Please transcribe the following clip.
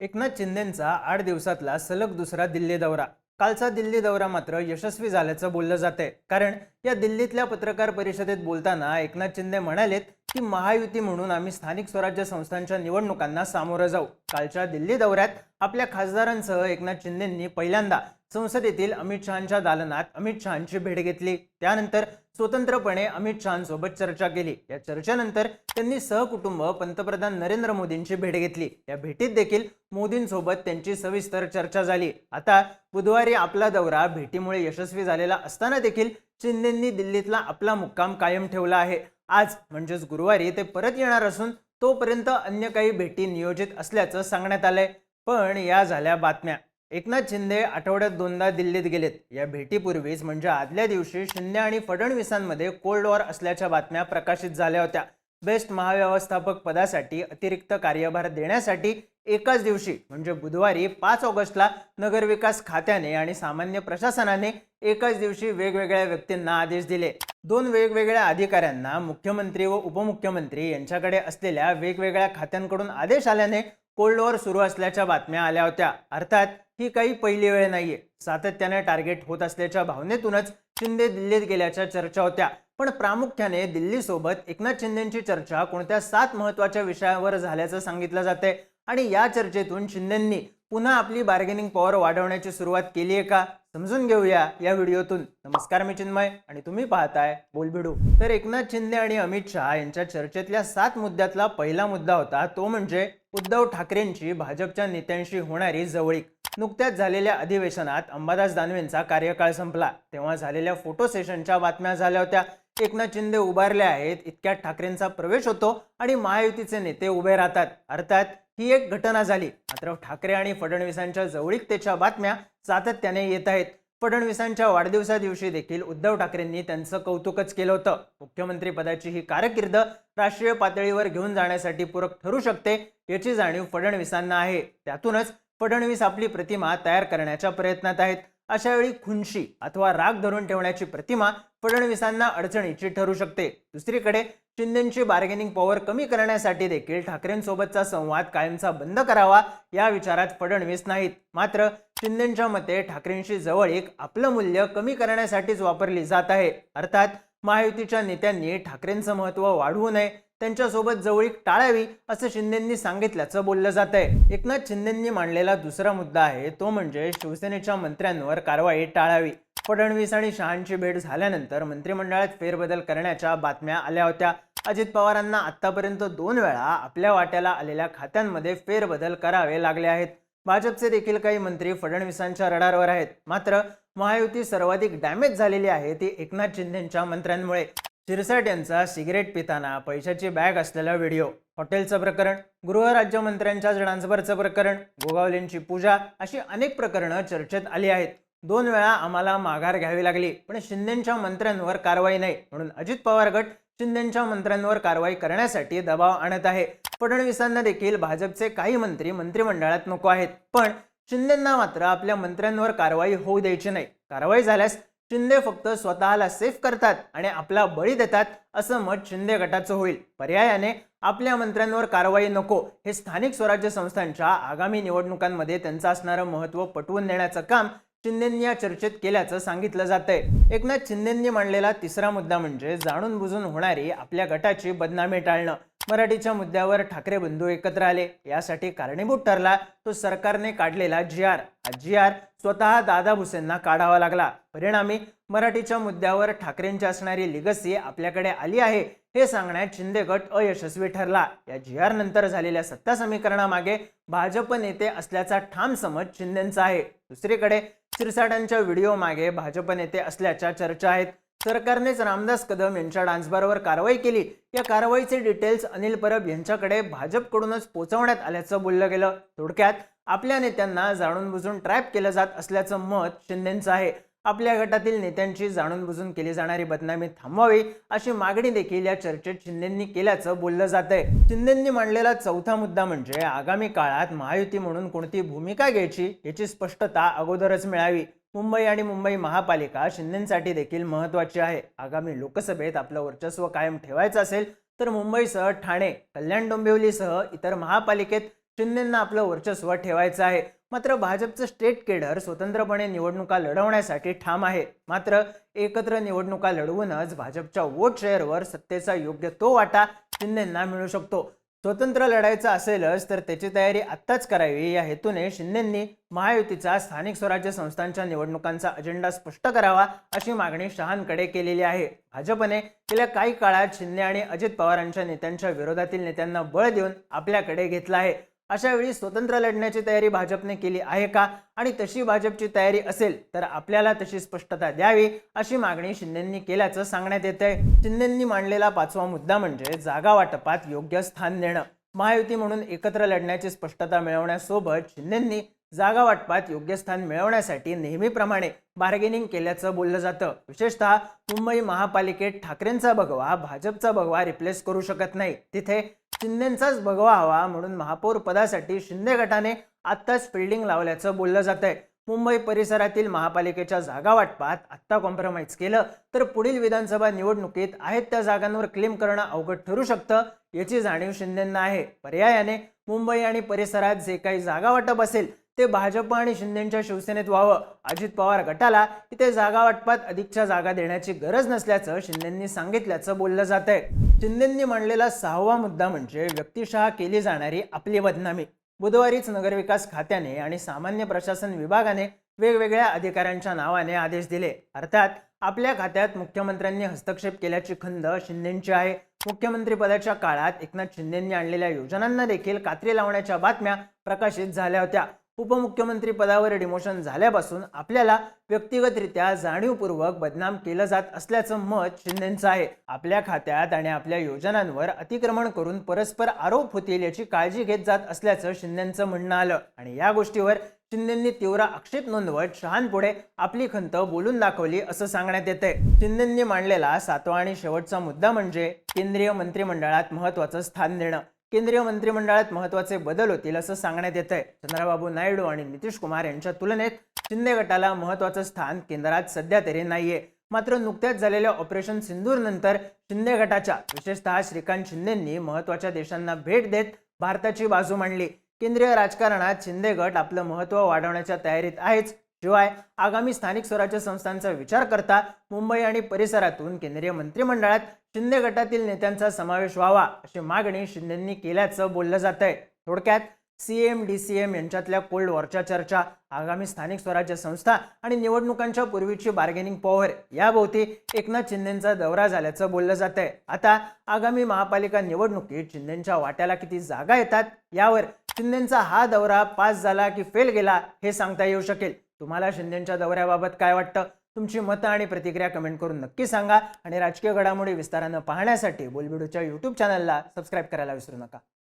एकनाथ शिंदेंचा आठ दिवसातला सलग दुसरा दिल्ली दौरा. कालचा दिल्ली दौरा मात्र यशस्वी झाल्याचं बोललं जातंय. कारण या दिल्लीतल्या पत्रकार परिषदेत बोलताना एकनाथ शिंदे म्हणालेत की महायुती म्हणून आम्ही स्थानिक स्वराज्य संस्थांच्या निवडणुकांना सामोरं जाऊ. कालच्या दिल्ली दौऱ्यात आपल्या खासदारांसह एकनाथ शिंदेंनी पहिल्यांदा संसदेतील अमित शहांच्या दालनात अमित शहांची भेट घेतली. त्यानंतर स्वतंत्रपणे अमित शहांसोबत चर्चा केली. या चर्चेनंतर त्यांनी सहकुटुंब पंतप्रधान नरेंद्र मोदींची भेट घेतली. या भेटीत देखील मोदींसोबत त्यांची सविस्तर चर्चा झाली. आता बुधवारी आपला दौरा भेटीमुळे यशस्वी झालेला असताना देखील शिंदेंनी दिल्लीतला आपला मुक्काम कायम ठेवला आहे. आज म्हणजेच गुरुवारी ते परत येणार असून तोपर्यंत अन्य काही भेटी नियोजित असल्याचं सांगण्यात आलंय. पण या झाल्या बातम्या. एकनाथ शिंदे आठवड्यात दोनदा दिल्लीत गेलेत. या भेटीपूर्वीच म्हणजे आदल्या दिवशी शिंदे आणि फडणवीसांमध्ये कोल्ड वॉर असल्याच्या बातम्या प्रकाशित झाल्या होत्या. बेस्ट महाव्यवस्थापक पदासाठी अतिरिक्त कार्यभार देण्यासाठी एकाच दिवशी म्हणजे बुधवारी पाच ऑगस्टला नगरविकास खात्याने आणि सामान्य प्रशासनाने एकाच दिवशी वेगवेगळ्या व्यक्तींना आदेश दिले. दोन वेगवेगळ्या अधिकाऱ्यांना मुख्यमंत्री व उपमुख्यमंत्री यांच्याकडे असलेल्या वेगवेगळ्या खात्यांकडून आदेश आल्याने कोल्ड वॉर सुरू असल्याच्या बातम्या आल्या होत्या. अर्थात ही काही पहिली वेळ नाहीये. सातत्याने टार्गेट होत असल्याच्या भावनेतूनच शिंदे दिल्लीत गेल्याच्या चर्चा होत्या. पण प्रामुख्याने दिल्लीसोबत एकनाथ शिंदेची चर्चा कोणत्या सात महत्त्वाच्या विषयावर झाल्याचं सांगितलं जाते आणि या चर्चेतून शिंदेंनी पुन्हा आपली बार्गेनिंग पॉवर वाढवण्याची सुरुवात केली आहे का? समजून घेऊया या व्हिडिओतून. नमस्कार मी चिन्मय आणि तुम्ही पाहताय बोलबिडू. तर एकनाथ शिंदे आणि अमित शहा यांच्या चर्चेतल्या सात मुद्द्यातला पहिला मुद्दा होता तो म्हणजे उद्धव ठाकरेंची भाजपच्या नेत्यांशी होणारी जवळीक. नुकत्याच झालेल्या अधिवेशनात अंबादास दानवेंचा कार्यकाळ संपला. तेव्हा झालेल्या फोटो सेशनच्या बातम्या झाल्या होत्या. एकनाथ शिंदे उभारले आहेत इतक्यात ठाकरेंचा प्रवेश होतो आणि महायुतीचे नेते उभे राहतात. अर्थात ही एक घटना झाली. मात्र ठाकरे आणि फडणवीसांच्या जवळीकतेच्या बातम्या सातत्याने येत आहेत. फडणवीसांच्या वाढदिवसा दिवशी देखील उद्धव ठाकरेंनी त्यांचं कौतुकच केलं होतं. मुख्यमंत्री पदाची ही कारकीर्द राष्ट्रीय पातळीवर घेऊन जाण्यासाठी पूरक ठरू शकते याची जाणीव फडणवीसांना आहे. त्यातूनच फडणवीस आपली प्रतिमा तयार करण्याच्या प्रयत्नात आहेत. अशा वेळी खुनशी अथवा राग धरून ठेवण्याची प्रतिमा फडणवीसांना अडचणीची ठरू शकते. दुसरीकडे शिंदेची बार्गेनिंग पॉवर कमी करण्यासाठी देखील ठाकरेंसोबतचा संवाद कायमचा बंद करावा या विचारात फडणवीस नाहीत. मात्र शिंदेच्या मते ठाकरेंशी जवळीक आपलं मूल्य कमी करण्यासाठीच वापरली जात आहे. अर्थात महायुतीच्या नेत्यांनी ठाकरेंचं महत्त्व वाढवू नये त्यांच्यासोबत जवळीक टाळावी असं शिंदेंनी सांगितल्याचं बोललं जात आहे. एकनाथ शिंदेंनी मांडलेला दुसरा मुद्दा आहे तो म्हणजे शिवसेनेच्या मंत्र्यांवर कारवाई टाळावी. फडणवीस आणि शहांची भेट झाल्यानंतर मंत्रिमंडळात फेरबदल करण्याच्या बातम्या आल्या होत्या. अजित पवारांना आतापर्यंत दोन वेळा आपल्या वाट्याला आलेल्या खात्यांमध्ये फेरबदल करावे लागले आहेत. भाजपचे देखील काही मंत्री फडणवीसांच्या रडारवर आहेत. मात्र महायुती सर्वाधिक डॅमेज झालेली आहे ती एकनाथ शिंदेच्या मंत्र्यांमुळे. शिरसाट यांचा सिगरेट पिताना पैशाची बॅग असलेला व्हिडिओ. हॉटेलचं प्रकरण गृहराज्यमंत्र्यांच्या ट्रान्सफरचं प्रकरण गोगावलेंची पूजा अशी अनेक प्रकरणं चर्चेत आली आहेत. दोन वेळा आम्हाला माघार घ्यावी लागली पण शिंदेच्या मंत्र्यांवर कारवाई नाही म्हणून अजित पवार गट शिंदेच्या मंत्र्यांवर कारवाई करण्यासाठी दबाव आणत आहे. फडणवीसांना देखील भाजपचे काही मंत्री मंत्रिमंडळात नको आहेत. पण शिंदेना मात्र आपल्या मंत्र्यांवर कारवाई होऊ द्यायची नाही. कारवाई झाल्यास शिंदे फक्त स्वतःला सेफ करतात आणि आपला बळी देतात असं मत शिंदे गटाचं होईल. पर्यायाने आपल्या मंत्र्यांवर कारवाई नको हे स्थानिक स्वराज्य संस्थांच्या आगामी निवडणुकांमध्ये त्यांचं असणारं महत्त्व पटवून देण्याचं काम शिंदेंनी या चर्चेत केल्याचं सांगितलं जात आहे एकनाथ शिंदेंनी मांडलेला तिसरा मुद्दा म्हणजे जाणून बुजून होणारी आपल्या गटाची बदनामी टाळणं. मराठीच्या मुद्द्यावर ठाकरे बंधू एकत्र आले. यासाठी कारणीभूत ठरला तो सरकारने काढलेला जी आर. हा जी आर स्वतः दादा भुसेंना काढावा लागला. परिणामी मराठीच्या मुद्द्यावर ठाकरेंची असणारी लिगसी आपल्याकडे आली आहे हे सांगण्यात शिंदे गट अयशस्वी ठरला. या जी आर नंतर झालेल्या सत्ता समीकरणामागे भाजप नेते असल्याचा ठाम समज शिंदेंचा आहे. दुसरीकडे शिरसाटांच्या व्हिडिओ मागे भाजप नेते असल्याच्या चर्चा आहेत. सरकारनेच रामदास कदम यांच्या डान्सबारवर कारवाई केली. या कारवाईचे डिटेल्स अनिल परब यांच्याकडे भाजपकडूनच पोहोचवण्यात आल्याचं बोललं गेलं. थोडक्यात आपल्या नेत्यांना जाणून बुजून ट्रॅप केलं जात असल्याचं मत शिंदेचं आहे. आपल्या गटातील नेत्यांची जाणून बुजून केली जाणारी बदनामी थांबवावी अशी मागणी देखील या चर्चेत शिंदेंनी केल्याचं बोललं जात आहे शिंदेंनी मांडलेला चौथा मुद्दा म्हणजे आगामी काळात महायुती म्हणून कोणती भूमिका घ्यायची याची स्पष्टता अगोदरच मिळावी. मुंबई आणि मुंबई महापालिका शिंदेसाठी देखील महत्वाची आहे. आगामी लोकसभेत आपलं वर्चस्व कायम ठेवायचं असेल तर मुंबईसह ठाणे कल्याण डोंबिवलीसह इतर महापालिकेत शिंदेंना आपलं वर्चस्व ठेवायचं आहे. मात्र भाजपचं स्टेट केडर स्वतंत्रपणे निवडणुका लढवण्यासाठी ठाम आहे. मात्र एकत्र निवडणुका लढवूनच भाजपच्या वोट शेअरवर सत्तेचा योग्य तो वाटा शिंदेंना मिळू शकतो. स्वतंत्र लढायचं असेलच तर त्याची तयारी आत्ताच करावी. या हेतूने शिंदेंनी महायुतीचा स्थानिक स्वराज्य संस्थांच्या निवडणुकांचा अजेंडा स्पष्ट करावा अशी मागणी शहांकडे केलेली आहे. भाजपने गेल्या काही काळात शिंदे आणि अजित पवारांच्या नेत्यांच्या विरोधातील नेत्यांना बळ देऊन आपल्याकडे घेतला आहे. अशा वेळी स्वतंत्र लढण्याची तयारी भाजपने केली आहे का? आणि तशी भाजपची तयारी असेल तर आपल्याला तशी स्पष्टता द्यावी अशी मागणी शिंदेंनी केल्याचं सांगण्यात येत आहे शिंदेंनी मांडलेला पाचवा मुद्दा म्हणजे जागा वाटपात योग्य स्थान देणं. महायुती म्हणून एकत्र लढण्याची स्पष्टता मिळवण्यासोबत शिंदेंनी जागा वाटपात योग्य स्थान मिळवण्यासाठी नेहमीप्रमाणे बार्गेनिंग केल्याचं बोललं जातं. विशेषतः मुंबई महापालिकेत ठाकरेंचा भगवा भाजपचा भगवा रिप्लेस करू शकत नाही. तिथे शिंदेंचाच भगवा हवा म्हणून महापौर पदासाठी शिंदे गटाने आत्ताच फिल्डिंग लावल्याचं बोललं जात आहे मुंबई परिसरातील महापालिकेच्या जागा वाटपात आत्ता कॉम्प्रोमाइज केलं तर पुढील विधानसभा निवडणुकीत आहेत त्या जागांवर क्लेम करणं अवघड ठरू शकतं याची जाणीव शिंदेंना आहे. पर्यायाने मुंबई आणि परिसरात जे काही जागा वाटप असेल ते भाजप आणि शिंदेच्या शिवसेनेत व्हावं. अजित पवार गटाला इथे जागा वाटपात अधिकच्या जागा देण्याची गरज नसल्याचं शिंदेंनी सांगितल्याचं बोललं जात आहे शिंदेंनी मांडलेला सहावा मुद्दा म्हणजे व्यक्तिशः केली जाणारी आपली बदनामी. बुधवारीच नगरविकास खात्याने आणि सामान्य प्रशासन विभागाने वेगवेगळ्या अधिकाऱ्यांच्या नावाने आदेश दिले. अर्थात आपल्या खात्यात मुख्यमंत्र्यांनी हस्तक्षेप केल्याची खंद शिंदेची आहे. मुख्यमंत्री पदाच्या काळात एकनाथ शिंदेंनी आणलेल्या योजनांना देखील कात्री लावण्याच्या बातम्या प्रकाशित झाल्या होत्या. उपमुख्यमंत्री पदावर डिमोशन झाल्यापासून आपल्याला व्यक्तिगतरित्या जाणीवपूर्वक बदनाम केलं जात असल्याचं मत शिंदेचं आहे. आपल्या खात्यात आणि आपल्या योजनांवर अतिक्रमण करून परस्पर आरोप होतील याची काळजी घेत जात असल्याचं शिंदेचं म्हणणं आलं. आणि या गोष्टीवर शिंदेंनी तीव्र आक्षेप नोंदवत शहांपुढे आपली खंत बोलून दाखवली असं सांगण्यात येते शिंदेंनी मांडलेला सातवा आणि शेवटचा मुद्दा म्हणजे केंद्रीय मंत्रिमंडळात महत्वाचं स्थान देणं. केंद्रीय मंत्रिमंडळात महत्त्वाचे बदल होतील असं सांगण्यात येत आहे चंद्राबाबू नायडू आणि नितीश कुमार यांच्या तुलनेत शिंदे गटाला महत्वाचं स्थान केंद्रात सध्या तरी नाहीये. मात्र नुकत्याच झालेल्या ऑपरेशन सिंदूर नंतर शिंदे गटाच्या विशेषतः श्रीकांत शिंदेंनी महत्त्वाच्या देशांना भेट देत भारताची बाजू मांडली. केंद्रीय राजकारणात शिंदे गट आपलं महत्त्व वाढवण्याच्या तयारीत आहेच. शिवाय आगामी स्थानिक स्वराज्य संस्थांचा विचार करता मुंबई आणि परिसरातून केंद्रीय मंत्रिमंडळात शिंदे गटातील नेत्यांचा समावेश व्हावा अशी मागणी शिंदेंनी केल्याचं बोललं जात आहे थोडक्यात सीएम डी सी एम यांच्यातल्या कोल्ड वॉरच्या चर्चा आगामी स्थानिक स्वराज्य संस्था आणि निवडणुकांच्या पूर्वीची बार्गेनिंग पॉवर याभोवती एकनाथ शिंदेंचा दौरा झाल्याचं बोललं जात आहे आता आगामी महापालिका निवडणुकीत शिंदेंच्या वाट्याला किती जागा येतात यावर शिंदेंचा हा दौरा पास झाला की फेल गेला हे सांगता येऊ शकेल. तुम्हाला शिंदेच्या दौऱ्याबाबत काय वाटतं? तुमची मतं आणि प्रतिक्रिया कमेंट करून नक्की सांगा. आणि राजकीय घडामोडी विस्तारानं पाहण्यासाठी बोलबिडूच्या यूट्यूब चॅनलला सबस्क्राईब करायला विसरू नका.